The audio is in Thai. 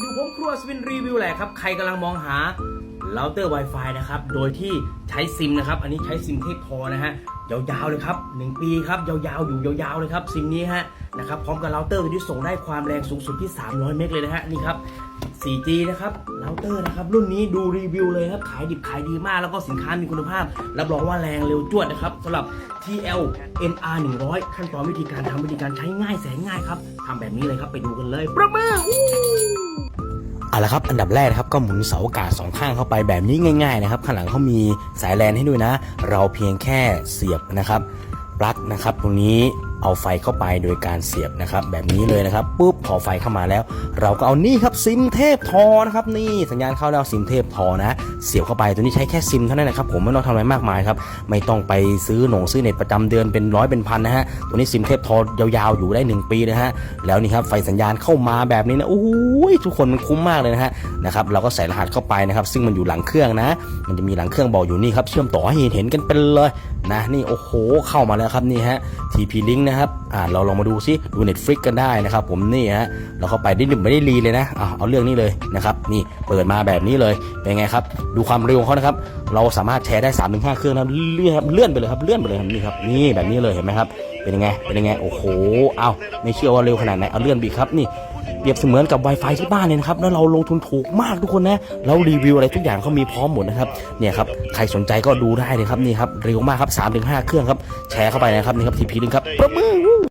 อยู่ผมครัวสวินรีวิวแหละครับ ใครกำลังมองหาเราเตอร์ Wi-Fi นะครับ โดยที่ใช้ซิมนะครับ อันนี้ใช้ซิมเทพพอนะฮะ ยาวๆเลยครับ 1 ปีครับ ยาวๆ อยู่ยาวๆ เลยครับ ซิมนี้ฮะ นะครับ พร้อมกับเราเตอร์ที่ส่งได้ความแรงสูงสุดที่ 300 เมกเลยนะฮะ นี่ครับ 4G นะครับเราเตอร์นะครับ รุ่นนี้ดูรีวิวเลยครับ ขายดิบขายดีมาก แล้วก็สินค้ามีคุณภาพ รับรองว่าแรงเร็วจวดนะครับสำหรับ TL NR 100 ขั้นตอนวิธีการทำวิธีการใช้ง่ายแสนง่ายครับทำแบบนี้เลยครับ ไปดูกันเลย ประมือ เอาละครับอันดับแรกนะครับก็หมุนเสาอากาศสองข้างเข้าไปแบบนี้ง่ายๆนะครับข้างหลังเขามีสายแลนให้ด้วยนะ เราเพียงแค่เสียบนะครับปลั๊กนะครับตรงนี้ เอาไฟเข้าไปโดยการเสียบนะครับ แบบนี้เลยนะครับปุ๊บพอไฟเข้ามาแล้ว เราก็เอานี่ครับซิมเทพทอนะครับ นี่สัญญาณเข้าแล้วซิมเทพทอนะ เสียบเข้าไปตัวนี้ใช้แค่ซิมเท่านั้นนะครับผมไม่ต้องทำอะไรมากมายครับไม่ต้องไปซื้อหนงซื้อเน็ตประจำเดือนเป็นร้อยเป็นพันนะฮะตัวนี้ซิมเทพทอยาวๆอยู่ได้ 1 ปีนะฮะแล้วนี่ครับไฟสัญญาณเข้ามาแบบนี้นะโอ้ยทุกคนมันคุ้มมากเลยนะฮะนะครับเราก็ใส่รหัสเข้าไปนะครับซึ่งมันอยู่หลังเครื่องนะ มันจะมีหลังเครื่องบอกอยู่นี่ครับเชื่อมต่อให้เห็นกันเป็นเลยนะนี่โอ้โหเข้ามาแล้วครับนี่ฮะ TP Link นะครับอ่าเราลองมาดูซิดู Netflix กันได้นะครับ ผมนี่ฮะเราเข้าไปได้หนึ่งไม่ได้รีเลยนะเอาเอาเรื่องนี้เลยนะครับนี่เปิดมาแบบนี้เลยเป็นไงครับ ดูความเร็วของเขานะครับ เราสามารถแชร์ได้3าถึงหเครื่องนะเลื่อนครับเลื่อนไปเลยครับเลื่อนไปเลยครับนี่ครับนี่แบบนี้เลยเห็นไหมครับเป็นยังไงเป็นยังไงโอ้โหเอาไม่เชื่อว่าเร็วขนาดไหนเอาเลื่อนบีกครับนี่เปรียบเสมือนกับ Wi-Fi ที่บ้านเลยนะครับแล้วเราลงทุนถูกมากทุกคนนะแล้วรีวิวอะไรทุกอย่างเขามีพร้อมหมดนะครับเนี่ยครับใครสนใจก็ดูได้เลยครับนี่ครับเร็วมากครับ3-5 เครื่องครับแชร์เข้าไปนะครับนี่ครับทีพีลิครับประมือ